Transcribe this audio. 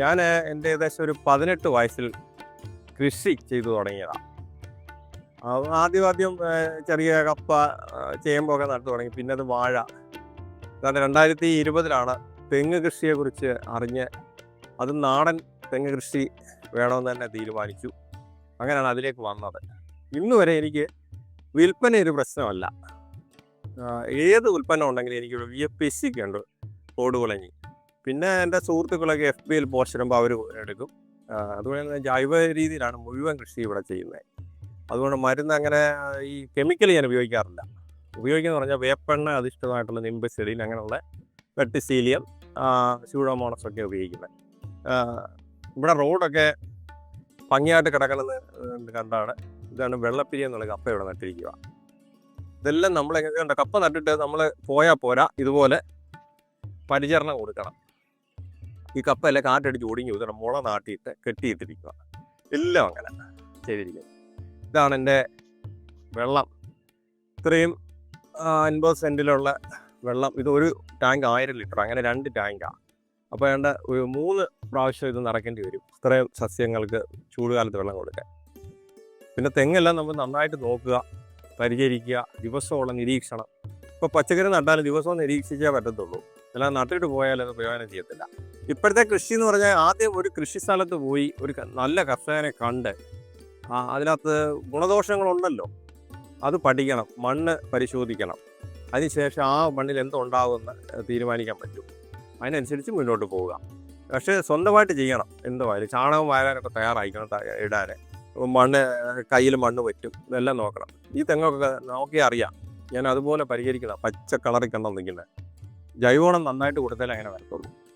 ഞാൻ എന്റെ ഏകദേശം ഒരു പതിനെട്ട് വയസ്സിൽ കൃഷി ചെയ്തു തുടങ്ങിയതാണ് ആദ്യം ആദ്യം ചെറിയ കപ്പ ചേമ്പൊക്കെ നട്ടു തുടങ്ങി. പിന്നെ അത് വാഴ. അതാണ്ട് രണ്ടായിരത്തി ഇരുപതിലാണ് തെങ്ങ് കൃഷിയെക്കുറിച്ച് അറിഞ്ഞ് അത് നാടൻ തെങ്ങ് കൃഷി വേണമെന്ന് തന്നെ തീരുമാനിച്ചു. അങ്ങനെയാണ് അതിലേക്ക് വന്നത്. ഇന്ന് വരെ എനിക്ക് വിൽപ്പന ഒരു പ്രശ്നമല്ല. ഏത് ഉൽപ്പന്നം ഉണ്ടെങ്കിലും എനിക്ക് പി സിക്ക് ഉണ്ട് ഓടുകുളഞ്ഞി പിന്നെ എന്റെ സുഹൃത്തുക്കളൊക്കെ എഫ് ബിയിൽ പോസ്റ്റ് ഇടുമ്പോൾ അവർ എടുക്കും. അതുപോലെ തന്നെ ജൈവ രീതിയിലാണ് മുഴുവൻ കൃഷി ഇവിടെ ചെയ്യുന്നത് അതുകൊണ്ട് മരുന്ന് അങ്ങനെ ഈ കെമിക്കൽ ഞാൻ ഉപയോഗിക്കാറില്ല. ഉപയോഗിക്കുന്ന പറഞ്ഞാൽ വേപ്പെണ്ണ അധിഷ്ഠിതമായിട്ടുള്ള നിമ്പ് നിംബസിഡിൻ അങ്ങനെയുള്ള വെട്ടിസീലിയം സ്യൂഡോമോണസ് ഒക്കെ ഉപയോഗിക്കുന്നത്. ഇവിടെ റോഡൊക്കെ ഭംഗിയായിട്ട് കിടക്കുന്നത് കണ്ടാണ്. ഇതാണ് വെള്ളപ്പിരി എന്നുള്ള കപ്പ ഇവിടെ നട്ടിരിക്കുക ഇതെല്ലാം നമ്മൾ എങ്ങനെ കപ്പ നട്ടിട്ട് നമ്മൾ പോയാൽ പോരാ ഇതുപോലെ പരിചരണം കൊടുക്കണം. ഈ കപ്പയെല്ലാം കാറ്റടിച്ച് ഒടിഞ്ഞു ഇതാണ് മുള നാട്ടിയിട്ട് കെട്ടിയിട്ടിരിക്കുക എല്ലാം അങ്ങനെ ചെയ്തിരിക്കുന്നത് ഇതാണ് എന്റെ വെള്ളം. ഇത്രയും അൻപത് സെന്റിലുള്ള വെള്ളം. ഇത് ഒരു ടാങ്ക് ആയിരം ലിറ്റർ അങ്ങനെ രണ്ട് ടാങ്കാണ് അപ്പോൾ വേണ്ട ഒരു മൂന്ന് പ്രാവശ്യം ഇത് നടക്കേണ്ടി വരും. ഇത്രയും സസ്യങ്ങൾക്ക് ചൂടുകാലത്ത് വെള്ളം കൊടുക്കാൻ. പിന്നെ തെങ്ങെല്ലാം നമ്മൾ നന്നായിട്ട് നോക്കുക പരിചരിക്കുക ദിവസമുള്ള നിരീക്ഷണം. ഇപ്പോൾ പച്ചക്കറി നട്ടാലും ദിവസവും നിരീക്ഷിച്ചേ പറ്റത്തുള്ളൂ. അല്ലാതെ നട്ടിട്ട് പോയാൽ അത് പ്രയോജനം ചെയ്യത്തില്ല. ഇപ്പോഴത്തെ കൃഷി എന്ന് പറഞ്ഞാൽ ആദ്യം ഒരു കൃഷി സ്ഥലത്ത് പോയി ഒരു നല്ല കർഷകനെ കണ്ട് ആ അതിനകത്ത് ഗുണദോഷങ്ങളുണ്ടല്ലോ. അത് പഠിക്കണം മണ്ണ് പരിശോധിക്കണം. അതിനുശേഷം ആ മണ്ണിൽ എന്തുണ്ടാകുമെന്ന് തീരുമാനിക്കാൻ പറ്റും. അതിനനുസരിച്ച് മുന്നോട്ട് പോവുക. പക്ഷേ സ്വന്തമായിട്ട് ചെയ്യണം. എന്തുമായാലും ചാണകം വാരാനൊക്കെ തയ്യാറായിക്കണം ഇടാൻ മണ്ണ് കയ്യിൽ മണ്ണ് പറ്റും ഇതെല്ലാം നോക്കണം. ഈ തെങ്ങൊക്കെ നോക്കി അറിയാം ഞാൻ അതുപോലെ പരിഹരിക്കണം. പച്ച കളറിൽ കണ്ടെന്നിങ്ങനെ ജൈവവളം നന്നായിട്ട് കൊടുത്താലേ അങ്ങനെ വരത്തുള്ളൂ.